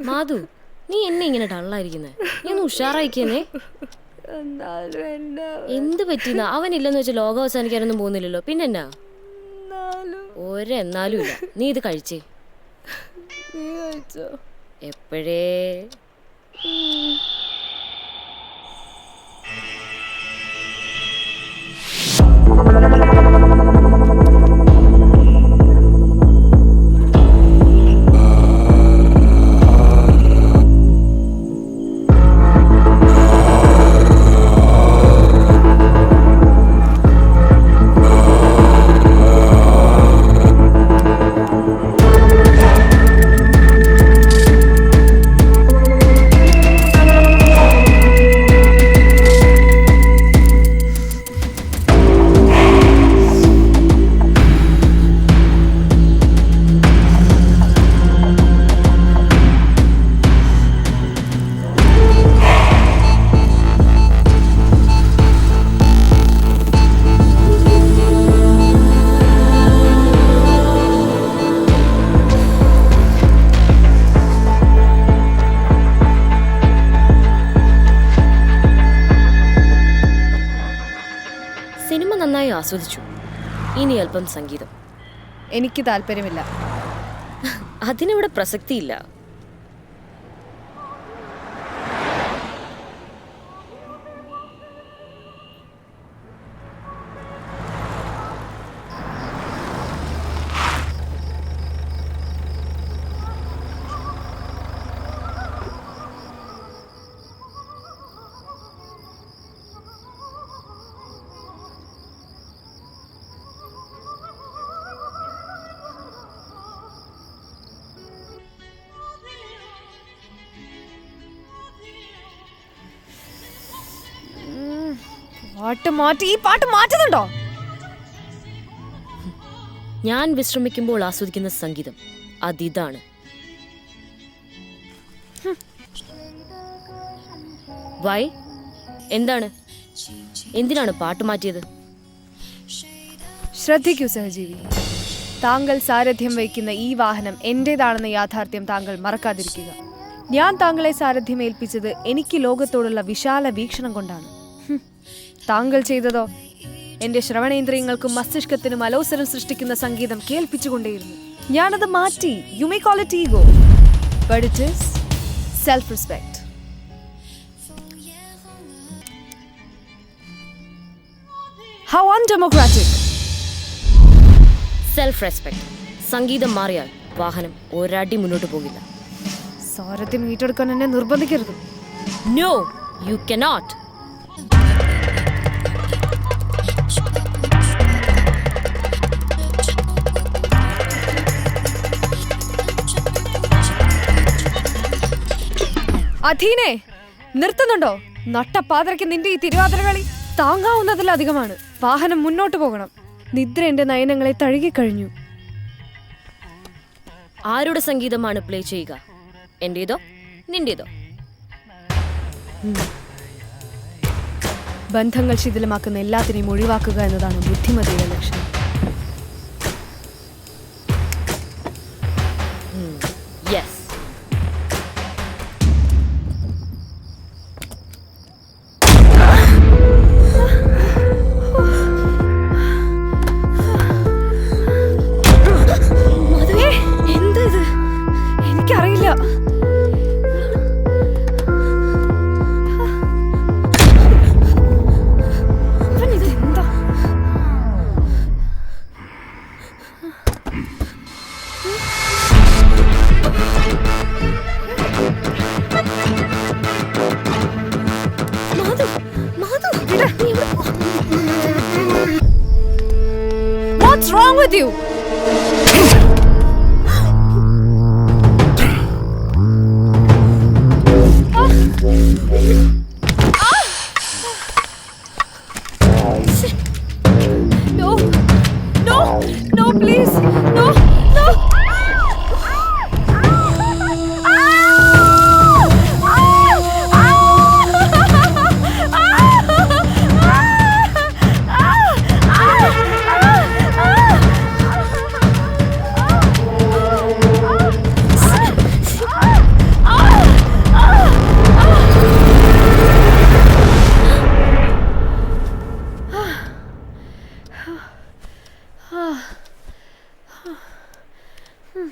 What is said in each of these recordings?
മാധു നീ എന്നെ ഇങ്ങനെ ഡള്ളായിരിക്കുന്നേ നീ ഒന്ന് ഉഷാറായിക്കുന്നേ. എന്നാലും എന്നെ? എന്ത് പറ്റിയെന്നാ അവനില്ലെന്ന് വെച്ച് ലോകം അവസാനിക്കാനൊന്നും പോകുന്നില്ലല്ലോ. പിന്നെന്നാ? എന്നാലും. ഒരെന്നാലും ഇല്ല. നീ ഇത് കഴിച്ചേ. നീ കഴിച്ചോ? എപ്പോഴേ? ആസ്വദിച്ചു. ഇനി അല്പം സംഗീതം. എനിക്ക് താല്പര്യമില്ല. അതിനിവിടെ പ്രസക്തിയില്ല. പാട്ട് മാറ്റി ഈ പാട്ട് മാറ്റുന്നുണ്ടോ? ഞാൻ വിശ്രമിക്കുമ്പോൾ ആസ്വദിക്കുന്ന സംഗീതം അതിതാണ്. വൈ എന്താണ്? എന്തിനാണ് പാട്ട് മാറ്റിയത്? ശ്രദ്ധിക്കൂ സഹജീവി. താങ്കൾ സാരഥ്യം വഹിക്കുന്ന ഈ വാഹനം എന്റേതാണെന്ന യാഥാർത്ഥ്യം താങ്കൾ മറക്കാതിരിക്കുക. ഞാൻ താങ്കളെ സാരഥ്യം ഏൽപ്പിച്ചത് എനിക്ക് ലോകത്തോടുള്ള വിശാല വീക്ഷണം കൊണ്ടാണ്. താങ്കൾ ചെയ്തതോ? എന്റെ ശ്രവണേന്ദ്രിയങ്ങൾക്കും മസ്തിഷ്കത്തിനും അലോസരം സൃഷ്ടിക്കുന്ന സംഗീതം കേൾപ്പിച്ചുകൊണ്ടേയിരുന്നു. ഞാനത് മാറ്റി. You may call it ego but it is self respect how undemocratic self respect സംഗീതം മാറിയാൽ വാഹനം ഒരടി മുന്നോട്ട് പോകില്ല. സാരഥ്യം മീറ്റെടുക്കാൻ എന്നെ നിർബന്ധിക്കരുത്. നോ യു കനോട്ട് അധീനെ നിർത്തുന്നുണ്ടോ? നട്ടപ്പാതിരയ്ക്ക് നിന്റെ ഈ തിരുവാതിര കളി താങ്ങാവുന്നതിലധികമാണ് വാഹനം മുന്നോട്ട് പോകണം. നിദ്ര എന്റെ നയനങ്ങളെ തഴുകിക്കഴിഞ്ഞു ആരുടെ സംഗീതമാണ് പ്ലേ ചെയ്യുക? എന്റേതോ? നിന്റേതോ? ബന്ധങ്ങൾ ശിഥിലമാക്കുന്ന എല്ലാത്തിനെയും ഒഴിവാക്കുക എന്നതാണ് ബുദ്ധിമതിയുടെ ലക്ഷ്യം. explodiu.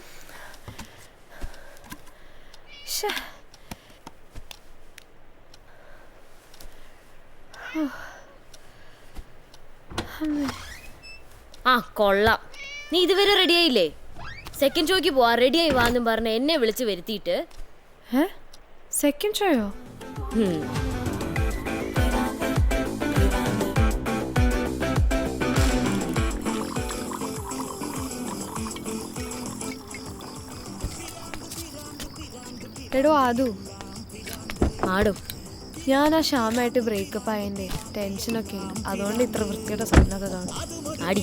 ആ കൊള്ളാം. നീ ഇതുവരെ റെഡിയായില്ലേ? സെക്കൻഡ് ഷോയ്ക്ക് പോവാ റെഡിയായി വാന്നും പറഞ്ഞ് എന്നെ വിളിച്ച് വരുത്തിയിട്ട്. സെക്കൻഡ് ഷോയോ എടോ ആദു. ആടും ഞാൻ ആ ശ്യാമായിട്ട് ബ്രേക്കപ്പ് ആയതിന്റെ ടെൻഷനൊക്കെ ഉണ്ട് അതുകൊണ്ട് ഇത്ര വൃത്തിയുടെ സ്വപ്നമൊക്കെ കാണും. ആടി.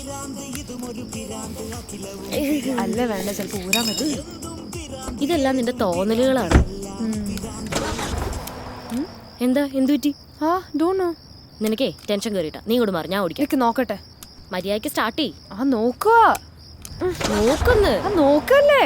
അല്ല വേണ്ട ചിലപ്പോൾ ഊരാൻ പറ്റില്ല ഇതെല്ലാം നിന്റെ തോന്നലുകളാണ്. എന്താ എന്തു പറ്റി? ആ ഡോണോ നിനക്കേ ടെൻഷൻ കയറിയിട്ടാ നീ ഇങ്ങോട്ട് മാറി ഞാൻ ഓടിക്കാം. നോക്കട്ടെ. മര്യാദയ്ക്ക് സ്റ്റാർട്ട് ചെയ് ആ നോക്കുക നോക്കുന്നു നോക്കല്ലേ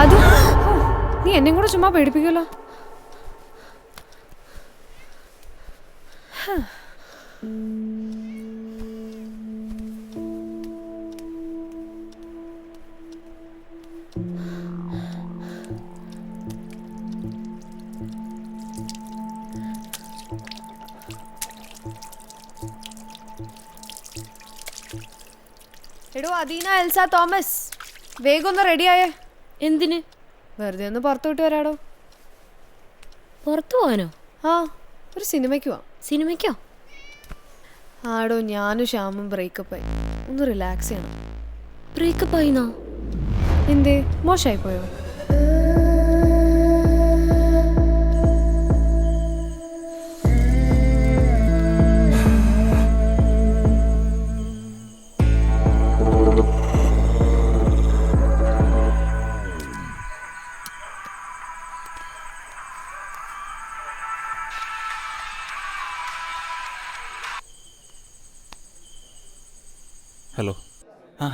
അത് നീ എന്നെ കൂടെ ചുമ്മാ പേടിപ്പിക്കല്ലോ എടോ അദീന എൽസ തോമസ് വേഗം ഒന്ന് റെഡിയായേ എന്തിന്? വെറുതെ ഒന്ന് പുറത്തു വിട്ട് വരാടോ. പുറത്തു പോവാനോ? ആ ഒരു സിനിമയ്ക്ക് പോവാം. സിനിമയ്ക്കോ? ആടോ ഞാനും ശ്യാമും ബ്രേക്കപ്പ് ആയി. ഒന്ന് റിലാക്സ് ചെയ്യണം. ബ്രേക്കപ്പ് ആയിന്നോ? എന്തേ? മോശമായി പോയോ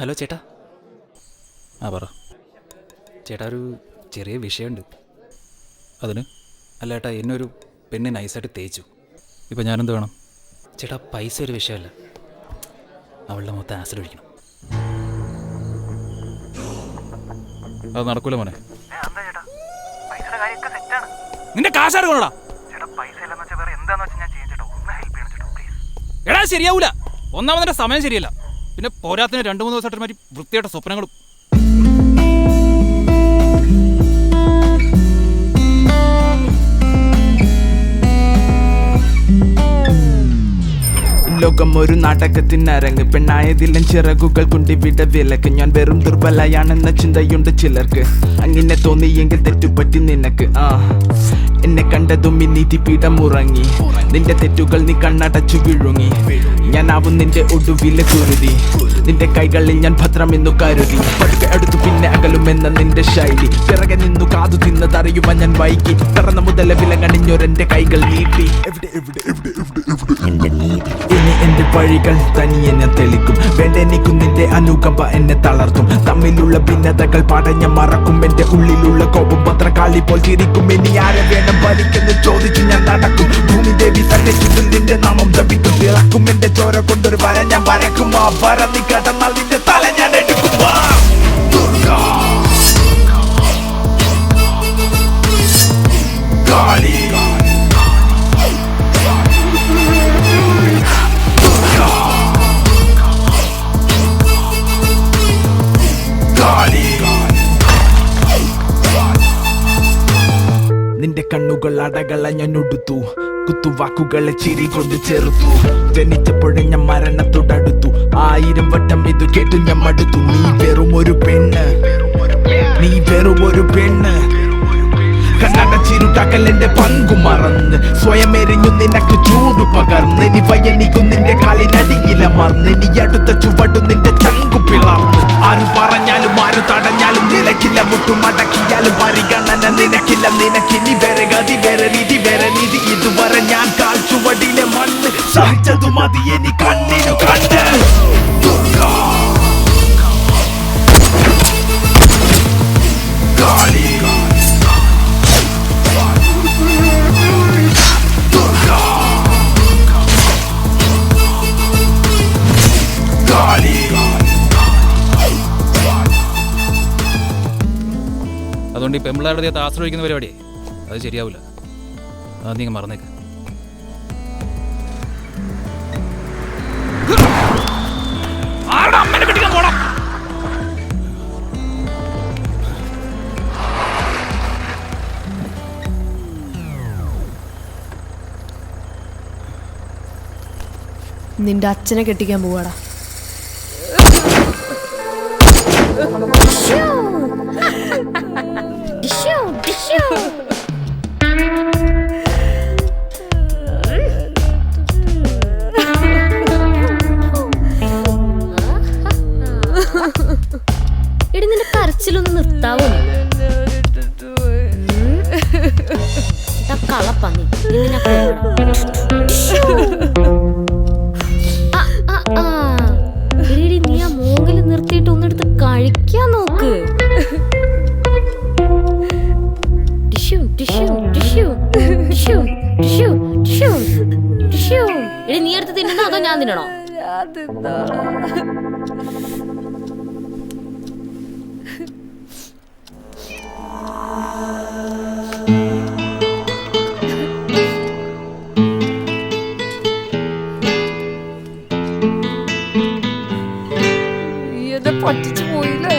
ഹലോ ചേട്ടാ. ആ പറ. ചേട്ടാ ഒരു ചെറിയ വിഷയമുണ്ട്. അതിന്? അല്ല ചേട്ടാ എന്നൊരു പെണ്ണ് നൈസായിട്ട് തേച്ചു. ഇപ്പം ഞാനെന്ത് വേണം? ചേട്ടാ പൈസ ഒരു വിഷയമല്ല. അവളുടെ മൊത്തം ആസിഡ് ഒഴിക്കണം. അത് നടക്കൂല മോനെ. എന്താ ചേട്ടാ? പൈസയുടെ കാര്യമൊക്കെ സെറ്റാണ് നിന്റെ കാശ് എടാ ശരിയാവൂല. ഒന്നാമതിന്റെ സമയം ശരിയല്ല. പിന്നെ പോരാത്തിന് രണ്ടു മൂന്ന് ദിവസമായിട്ട് മാറ്റി വൃത്തിയായിട്ട സ്വപ്നങ്ങളും. ലോകം ഒരു നാടകത്തിനരങ്ങ് പെണ്ണായതിലും ചിറകുകൾ കൊണ്ടിവിട വിലക്ക്. ഞാൻ വെറും ദുർബലയാണെന്ന ചിന്തയുണ്ട് ചിലർക്ക്. അങ്ങനെ തോന്നിയെങ്കിൽ തെറ്റുപറ്റി നിനക്ക്. ആ. എന്നെ കണ്ടതും ഈ നീതിപീഠം ഉറങ്ങി. നിന്റെ തെറ്റുകൾ നീ കണ്ണടച്ചു വിഴുങ്ങി. ഞാനാവും നിന്റെ ഒടുവിലെ കുരുതി. നിന്റെ കൈകളിൽ ഞാൻ ഭദ്രമെന്നു കരുതി. പടുക്കെ അടുത്തു പിന്നെ അകലുമെന്ന നിന്റെ ശൈലി. പിറകെ നിന്നു കാതു തിന്നതറിയുവാൻ ഞാൻ വൈകി. പിറന്ന മുതല വിലങ്ങണിഞ്ഞൊരെന്റെ കൈകൾ നീട്ടി. എവിടെ എവിടെ എവിടെ എവിടെ എവിടെ? ഇനി എന്റെ വഴികൾ തനിയെ ഞാൻ തെളിക്കും. വേണ്ടെനിക്കും നിന്റെ അനുകമ്പ എന്നെ തളർത്തും. തമ്മിലുള്ള ഭിന്നതകൾ പടഞ്ഞ മറക്കും. എന്റെ ഉള്ളിലുള്ള കോപം പത്രക്കാളി പോൽ ചിരിക്കും. ഇനി ആരെ വേണം ഭരിക്കെന്ന് ചോദിച്ചു ഞാൻ നടക്കും. ഭൂമി ദേവി ചുറ്റിൽ നിന്റെ നാമം ജപിക്കും. തിളക്കും എന്റെ ചോര കൊണ്ടൊരു വര ഞാൻ വരക്കും. ആ വര നീ കടന്നാൽ നിന്റെ വാക്കുകൾ അടകള ഞാൻ ഉടുത്തു. കുത്തുവാക്കുകളെ ചിരി കൊണ്ട് ചെറുത്തു. ജനിച്ചപ്പോഴും ഞാൻ മരണത്തോടടുത്തു. ആയിരം വട്ടം ഇത് കേട്ടു ഞാൻ മടുത്തു. നീ വെറും ഒരു പെണ്ണ്. നീ വെറും ഒരു പെണ്ണ്. കണ്ണട ചിരുട്ടാക്കൽ എന്റെ പങ്കു മറന്ന് സ്വയം എരിഞ്ഞു നിനക്ക് ചൂട് പകർന്ന് ഇനി വയനിക്കും നിന്റെ കാലിനടിയിലമർന്ന് ഇനി അടുത്ത ചുവടു നിന്റെ ചങ്കു പിളർന്ന്. ആരും പറഞ്ഞാലും ആരും തടഞ്ഞാലും നിലക്കില്ല മുട്ടുമടക്കിയാലും പരിഗണന നിനക്കില്ല. നിനക്കിനി വേറെ ഗതി വേറെ രീതി വേറെ നീതി. ഇതുവരെ ഞാൻ കാൽ ചുവടിലെ മണ്ണ് സഹിച്ചതു മതി കണ്ണിനു ഈ ആശ്രയിക്കുന്ന പരിപാടി. അത് ശരിയാവില്ല അത് നീ മറന്നേക്ക്. നിന്റെ അച്ഛനെ കെട്ടിക്കാൻ പോവാടാ. നിർത്തിയിട്ട് ഒന്നെടുത്ത് കഴിക്കാൻ നോക്ക്. നീ എടുത്ത് തിന്നണോ അതോ ഞാൻ തിന്നണോ? പറ്റിച്ചു പോയില്ലേ?